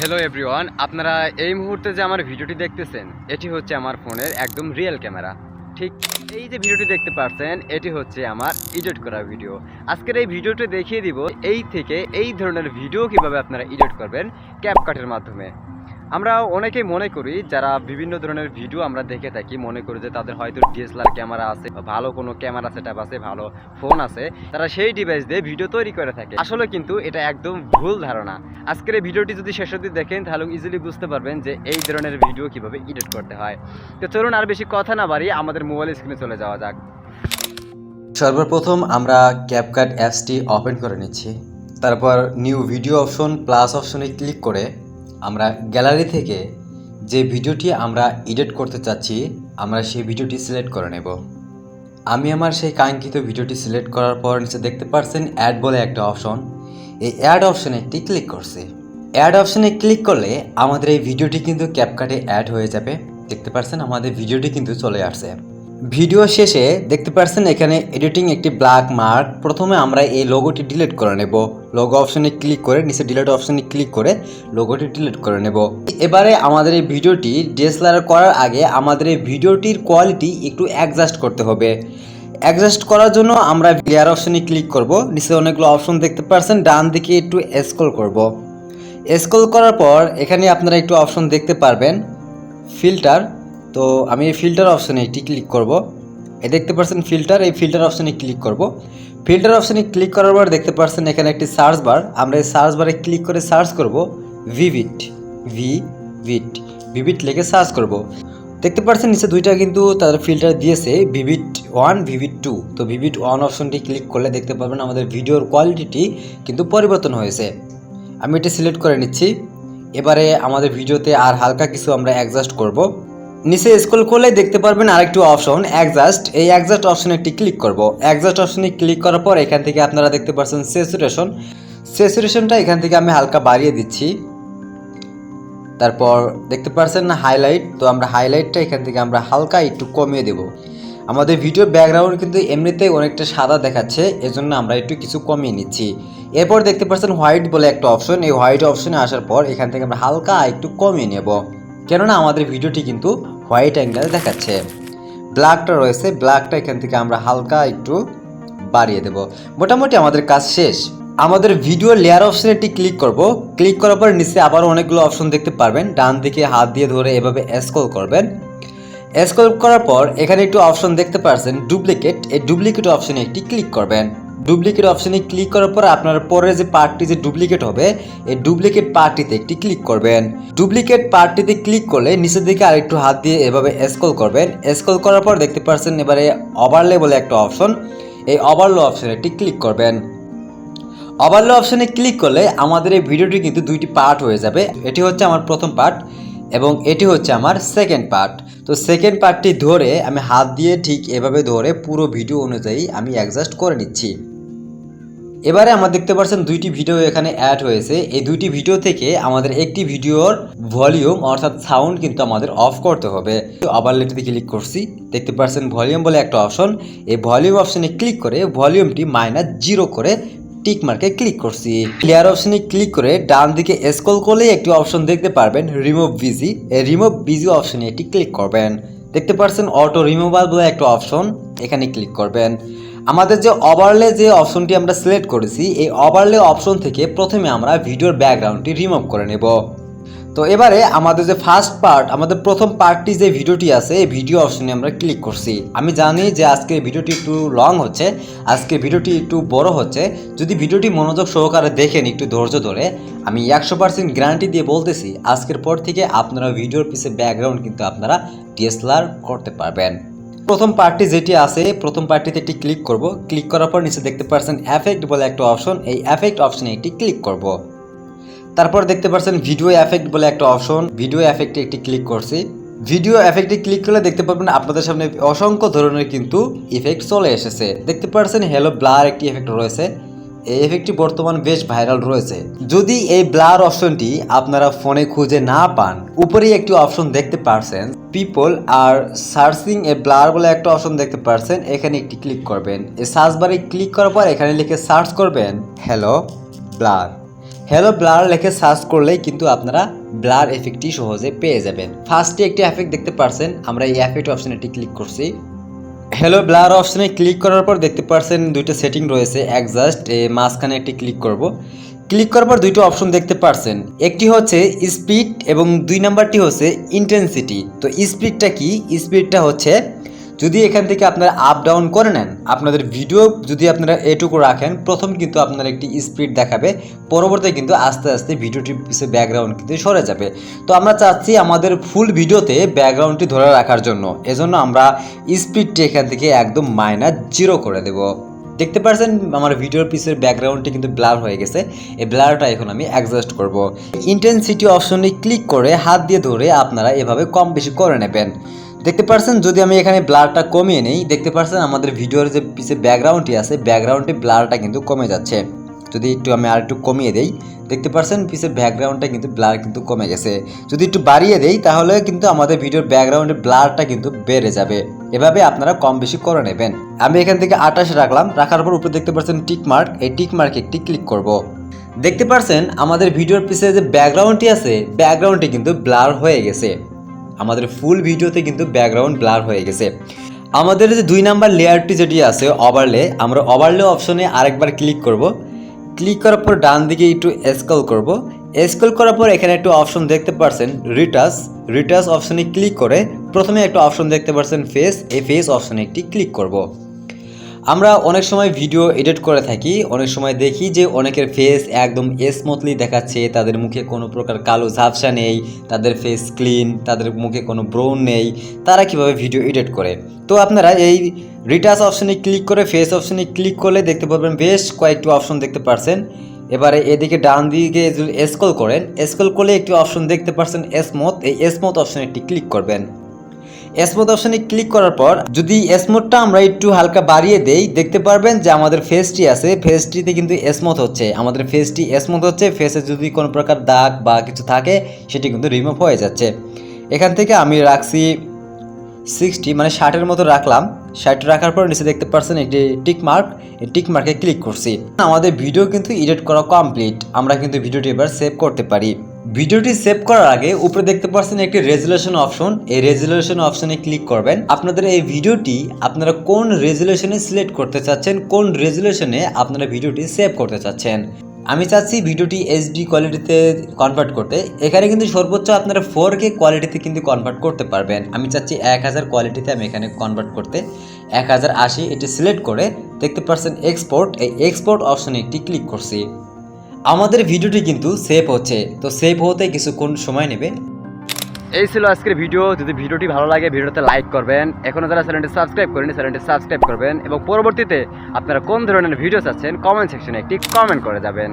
Hello everyone আপনারা এই মুহূর্তে যে আমার ভিডিওটি দেখতেছেন, এটি হচ্ছে আমার ফোনের একদম রিয়েল ক্যামেরা ঠিক এই যে ভিডিওটি দেখতে পাচ্ছেন এটি হচ্ছে আমার এডিট করা ভিডিও আজকের এই ভিডিওটি দেখিয়ে দিব এই থেকে এই ধরনের ভিডিও কীভাবে আপনারা এডিট করবেন ক্যাপকাটের মাধ্যমে। আমরা অনেকেই মনে করি, যারা বিভিন্ন ধরনের ভিডিও আমরা দেখে থাকি, মনে করি যে তাদের হয়তো ডিএসএলআর ক্যামেরা আছে ভালো কোনো ক্যামেরা সেটআপ আছে, ভালো ফোন আছে, তারা সেই ডিভাইস দিয়ে ভিডিও তৈরি করে থাকে। আসলে কিন্তু এটা একদম ভুল ধারণা। আজকের এই ভিডিওটি যদি শেষ অবধি দেখেন, তাহলে ইজিলি বুঝতে পারবেন যে এই ধরনের ভিডিও কীভাবে এডিট করতে হয়। তো চলুন আর বেশি কথা না বাড়িয়ে আমাদের মোবাইল স্ক্রিনে চলে যাওয়া যাক। সর্বপ্রথম আমরা ক্যাপকাট অ্যাপসটি ওপেন করে নিচ্ছি। তারপর নিউ ভিডিও অপশন প্লাস অপশনে ক্লিক করে আমরা গ্যালারি থেকে যে ভিডিওটি আমরা এডিট করতে চাচ্ছি, আমরা সেই ভিডিওটি সিলেক্ট করে নেব। আমি আমার সেই কাঙ্ক্ষিত ভিডিওটি সিলেক্ট করার পর নিচে দেখতে পারছেন অ্যাড বলে একটা অপশন। এই অ্যাড অপশনে একটি ক্লিক করছি। অ্যাড অপশনে ক্লিক করলে আমাদের এই ভিডিওটি কিন্তু ক্যাপকাটে অ্যাড হয়ে যাবে। দেখতে পারছেন আমাদের ভিডিওটি কিন্তু চলে আসছে। ভিডিও শেষে দেখতে পাচ্ছেন এখানে এডিটিং একটি ব্ল্যাক মার্ক প্রথমে আমরা এই লোগোটি ডিলিট করে নেব। লোগো অপশনে ক্লিক করে, নিচে ডিলিট অপশনে ক্লিক করে লোগোটি ডিলিট করে নেব। এবারে আমাদের এই ভিডিওটি ডিএসএলআর করার আগে আমাদের এই ভিডিওটির কোয়ালিটি একটু অ্যাডজাস্ট করতে হবে। অ্যাডজাস্ট করার জন্য আমরা ক্লিয়ার অপশনে ক্লিক করব। নিচে অনেকগুলো অপশন দেখতে পাচ্ছেন ডান দিকে একটু স্ক্রল করব। স্ক্রল করার পর এখানে আপনারা একটু অপশন দেখতে পারবেন। ফিল্টার তো আমি এই ফিল্টার অপশানে এটি ক্লিক করব। এই দেখতে পাচ্ছেন ফিল্টার এই ফিল্টার অপশনে ক্লিক করব। ফিল্টার অপশনে ক্লিক করার পর দেখতে পাচ্ছেন এখানে একটি সার্চ বার আমরা এই সার্চ বারে ক্লিক করে সার্চ করব ভিভিট ভি ভিট ভিভিট লিখে সার্চ করব। দেখতে পাচ্ছেন নিচে দুইটা কিন্তু তাদের ফিল্টার দিয়েছে ভিভিট ওয়ান ভিভিট টু তো ভিভিট ওয়ান অপশনটি ক্লিক করলে দেখতে পাবেন আমাদের ভিডিওর কোয়ালিটিটি কিন্তু পরিবর্তন হয়েছে। আমি এটি সিলেক্ট করে নিচ্ছি। এবারে আমাদের ভিডিওতে আর হালকা কিছু আমরা অ্যাডজাস্ট করব। নিচে স্কুল করলে দেখতে পারবেন আরেকটি অপশন অ্যাডজাস্ট এই অ্যাডজাস্ট অপশনে একটি ক্লিক করব। অ্যাডজাস্ট অপশনে ক্লিক করার পর এখান থেকে আপনারা দেখতে পাচ্ছেন স্যাচুরেশন স্যাচুরেশনটা এখান থেকে আমি হালকা বাড়িয়ে দিচ্ছি। তারপর দেখতে পাচ্ছেন হাইলাইট তো আমরা হাইলাইটটা এখান থেকে আমরা হালকা একটু কমিয়ে দেব। আমাদের ভিডিও ব্যাকগ্রাউন্ড কিন্তু এমনিতেই অনেকটা সাদা দেখাচ্ছে, এজন্য আমরা একটু কিছু কমিয়ে নিচ্ছি। এরপর দেখতে পাচ্ছেন হোয়াইট বলে একটা অপশন এই হোয়াইট অপশনে আসার পর এখান থেকে আমরা হালকা একটু কমিয়ে নেব। কেননা আমাদের ভিডিওটি কিন্তু হোয়াইট অ্যাঙ্গেল দেখাচ্ছে। ব্ল্যাকটা রয়েছে, ব্ল্যাকটা এখান থেকে আমরা হালকা একটু বাড়িয়ে দেব। মোটামুটি আমাদের কাজ শেষ। আমাদের ভিডিও লেয়ার অপশনে একটি ক্লিক করব। ক্লিক করার পর নিচে আবার অনেকগুলো অপশন দেখতে পারবেন। ডান দিকে হাত দিয়ে ধরে এভাবে স্ক্রল করবেন। স্ক্রল করার পর এখানে একটু অপশন দেখতে পাচ্ছেন ডুপ্লিকেট এই ডুপ্লিকেট অপশনে একটি ক্লিক করবেন। ডুপ্লিকেট অপশনে ক্লিক করার পর আপনার পরে যে পার্টটি যে ডুপ্লিকেট হবে, এই ডুপ্লিকেট পার্টটিতে একটি ক্লিক করবেন। ডুপ্লিকেট পার্টটিতে ক্লিক করলে নিচের দিকে আরেকটু হাত দিয়ে এভাবে স্ক্রল করবেন। স্ক্রল করার পর দেখতে পাচ্ছেন এবারে ওভারলে বলে একটা অপশন এই ওভারলো অপশনে একটি ক্লিক করবেন। ওভারলো অপশনে ক্লিক করলে আমাদের এই ভিডিওটি কিন্তু দুইটি পার্ট হয়ে যাবে। এটি হচ্ছে আমার প্রথম পার্ট এবং এটি হচ্ছে আমার সেকেন্ড পার্ট তো সেকেন্ড পার্টটি ধরে আমি হাত দিয়ে ঠিক এভাবে ধরে পুরো ভিডিও অনুযায়ী আমি অ্যাডজাস্ট করে নিচ্ছি। এবারে আমরা দেখতে পাচ্ছেন দুইটি ভিডিও এখানে অ্যাড হয়েছে। এই দুইটি ভিডিও থেকে আমাদের একটি ভিডিওর ভলিউম অর্থাৎ সাউন্ড কিন্তু আমাদের অফ করতে হবে। আবার লেটাতে ক্লিক করছি। দেখতে পাচ্ছেন ভলিউম বলে একটা অপশন এই ভলিউম অপশনে ক্লিক করে ভলিউমটি মাইনাস জিরো করে টিক মার্কে ক্লিক করছি। ক্লিয়ার অপশনে ক্লিক করে ডান দিকে স্ক্রল করলে একটি অপশন দেখতে পারবেন রিমুভ বিজি এই রিমুভ বিজি অপশনে এটি ক্লিক করবেন। দেখতে পাচ্ছেন অটো রিমুভাল বলে একটা অপশন এখানে ক্লিক করবেন। আমাদের যে ওভারলে যে অপশনটি আমরা সিলেক্ট করেছি, এই ওভারলে অপশন থেকে প্রথমে আমরা ভিডিওর ব্যাকগ্রাউন্ডটি রিমুভ করে নেব। তো এবারে আমাদের যে ফার্স্ট পার্ট আমাদের প্রথম পার্টটি যে ভিডিওটি আছে, এই ভিডিও অপশনে আমরা ক্লিক করছি। আমি জানি যে আজকের ভিডিওটি একটু লং হচ্ছে আজকে ভিডিওটি একটু বড় হচ্ছে। যদি ভিডিওটি মনোযোগ সহকারে দেখেন একটু ধৈর্য ধরে, আমি একশো পার্সেন্ট গ্যারান্টি দিয়ে বলতেছি, আজকের পর থেকে আপনারা ভিডিওর পিছে ব্যাকগ্রাউন্ড কিন্তু আপনারা ডিএসএলআর করতে পারবেন। প্রথম পার্টটি যেটি আছে, প্রথম পার্টিতে একটি ক্লিক করব। ক্লিক করার পর নিচে দেখতে পাচ্ছেন এফেক্ট বলে একটা অপশন এই এফেক্ট অপশনে একটি ক্লিক করব। তারপর দেখতে পাচ্ছেন ভিডিও এফেক্ট বলে একটা অপশন ভিডিও এফেক্টে একটি ক্লিক করছি। ভিডিও এফেক্টে ক্লিক করলে দেখতে পারবেন আপনাদের সামনে অসংখ্য ধরনের কিন্তু ইফেক্ট চলে এসেছে। দেখতে পাচ্ছেন হ্যালো ব্লার একটি এফেক্ট রয়েছে। এই এফেক্টটি বর্তমান বেশ ভাইরাল রয়েছে। যদি এই ব্লার অপশনটি আপনারা ফোনে খুঁজে না পান, উপরেই একটি অপশন দেখতে পারছেন। People are searching a blur বলে একটা অপশন দেখতে পারছেন। এখানে একটি ক্লিক করবেন। এই সার্চ বারে ক্লিক করার পর এখানে লিখে সার্চ করবেন হ্যালো ব্লার হ্যালো ব্লার লেখে সার্চ করলেই কিন্তু আপনারা ব্লার এফেক্টটি সহজে পেয়ে যাবেন। ফার্স্টে একটি এফেক্ট দেখতে পারছেন, আমরা এই এফেক্ট অপশনে একটি ক্লিক করছি। হ্যালো ব্লার অপশানে ক্লিক করার পর দেখতে পারছেন দুইটা সেটিং রয়েছে অ্যাডজাস্ট মাঝখানে একটি ক্লিক করব। ক্লিক করার পর দুইটা অপশন দেখতে পারছেন, একটি হচ্ছে স্পিড এবং দুই নাম্বারটি হচ্ছে ইন্টেন্সিটি তো স্পিডটা কি? স্পিডটা হচ্ছে যদি এখান থেকে আপনারা আপ ডাউন করে নেন, আপনাদের ভিডিও যদি আপনারা এটুকু রাখেন, প্রথম কিন্তু আপনার একটি স্পিড দেখাবে, পরবর্তী কিন্তু আস্তে আস্তে ভিডিওটির পিছিয়ে ব্যাকগ্রাউন্ড কিন্তু সরে যাবে। তো আমরা চাচ্ছি আমাদের ফুল ভিডিওতে ব্যাকগ্রাউন্ডটি ধরে রাখার জন্য। এজন্য আমরা স্পিডটি এখান থেকে একদম মাইনাস জিরো করে দেব। দেখতে পাচ্ছেন আমার ভিডিওর পিছের ব্যাকগ্রাউন্ডটি কিন্তু ব্লার হয়ে গেছে। এই ব্লারটা এখন আমি অ্যাডজাস্ট করব। ইন্টেন্সিটি অপশনে ক্লিক করে হাত দিয়ে ধরে আপনারা এভাবে কম বেশি করে নেবেন। দেখতে পারছেন, যদি আমি এখানে ব্লারটা কমিয়ে নেই, দেখতে পারছেন আমাদের ভিডিওর যে পিছে ব্যাকগ্রাউন্ডটি আছে ব্যাকগ্রাউন্ডে ব্লারটা কিন্তু কমে যাচ্ছে। যদি একটু আমি আর একটু কমিয়ে দেই, দেখতে পারছেন পিছের ব্যাকগ্রাউন্ডটা কিন্তু ব্লার কিন্তু কমে গেছে। যদি একটু বাড়িয়ে দেই, তাহলে কিন্তু আমাদের ভিডিওর ব্যাকগ্রাউন্ডের ব্লারটা কিন্তু বেড়ে যাবে। এভাবে আপনারা কম বেশি করে নেবেন। আমি এখান থেকে আঠাশ রাখলাম, রাখার পর উপরে দেখতে পাচ্ছেন টিক মার্ক এই টিক মার্কে একটি ক্লিক করব। দেখতে পারছেন, আমাদের ভিডিওর পিছনে যে ব্যাকগ্রাউন্ডটি আছে ব্যাকগ্রাউন্ডটি কিন্তু ব্লার হয়ে গেছে। আমাদের ফুল ভিডিওতে কিন্তু ব্যাকগ্রাউন্ড ব্লার হয়ে গেছে। আমাদের যে দুই নাম্বার লেয়ারটি যেটি আছে ওভারলে আমরা ওভারলে অপশনে আরেকবার ক্লিক করব। ক্লিক করার পর ডান দিকে একটু স্কল করব। স্কল করার পর এখানে একটু অপশন দেখতে পারছেন রিটাস রিটাস অপশনে ক্লিক করে প্রথমে একটা অপশন দেখতে পারছেন ফেস এই ফেস অপশনে একটি ক্লিক করব। আমরা অনেক সময় ভিডিও এডিট করে থাকি, অনেক সময় দেখি যে অনেকের ফেস একদম স্মুথলি দেখাচ্ছে, তাদের মুখে কোনো প্রকার কালো ঝাপসা নেই, তাদের ফেস ক্লিন তাদের মুখে কোনো ব্রোন নেই, তারা কীভাবে ভিডিও এডিট করে? তো আপনারা এই রিটাচ অপশনে ক্লিক করে ফেস অপশনে ক্লিক করলে দেখতে পারবেন বেশ কয়েকটি অপশন দেখতে পারছেন। এবারে এদিকে ডান দিকে স্ক্রল করেন স্ক্রল করলে একটি অপশন দেখতে পারছেন স্মুথ এই স্মুথ অপশনে একটি ক্লিক করবেন। স্মুথ অপশনে ক্লিক করার পর, যদি স্মুথটা আমরা একটু হালকা বাড়িয়ে দেই, দেখতে পারবেন যে আমাদের ফেসটি আছে ফেসটিতে কিন্তু স্মুথ হচ্ছে। আমাদের ফেসটি স্মুথ হচ্ছে ফেসে যদি কোনো প্রকার দাগ বা কিছু থাকে, সেটি কিন্তু রিমুভ হয়ে যাচ্ছে। এখান থেকে আমি রাখছি সিক্সটি মানে ষাটের মতো রাখলাম। ষাট রাখার পর নিচে দেখতে পাচ্ছেন একটি টিক মার্ক এই টিক মার্কে ক্লিক করছি। আমাদের ভিডিও কিন্তু এডিট করা কমপ্লিট আমরা কিন্তু ভিডিওটি এবার সেভ করতে পারি। ভিডিওটি সেভ করার আগে উপরে দেখতে পাচ্ছেন একটি রেজুলেশন অপশন এই রেজুলেশন অপশনে ক্লিক করবেন। আপনাদের এই ভিডিওটি আপনারা কোন রেজুলেশনে সিলেক্ট করতে চাচ্ছেন, কোন রেজুলেশনে আপনারা ভিডিওটি সেভ করতে চাচ্ছেন? আমি চাচ্ছি ভিডিওটি এইচডি কোয়ালিটিতে কনভার্ট করতে। এখানে কিন্তু সর্বোচ্চ আপনারা ফোর কে কোয়ালিটিতে কিন্তু কনভার্ট করতে পারবেন। আমি চাচ্ছি এক হাজার কোয়ালিটিতে আমি এখানে কনভার্ট করতে। এক হাজার আশি এটি সিলেক্ট করে দেখতে পাচ্ছেন এক্সপোর্ট এই এক্সপোর্ট অপশনে একটি ক্লিক করছি। আমাদের ভিডিওটি কিন্তু সেভ হচ্ছে। তো সেভ হতে কিছুক্ষণ সময় নেবে। এই ছিল আজকের ভিডিও। যদি ভিডিওটি ভালো লাগে, ভিডিওতে লাইক করবেন। এখনও যারা চ্যানেলটি সাবস্ক্রাইব করেনি, চ্যানেলটি সাবস্ক্রাইব করবেন এবং পরবর্তীতে আপনারা কোন ধরনের ভিডিও চাচ্ছেন কমেন্ট সেকশনে একটি কমেন্ট করে যাবেন।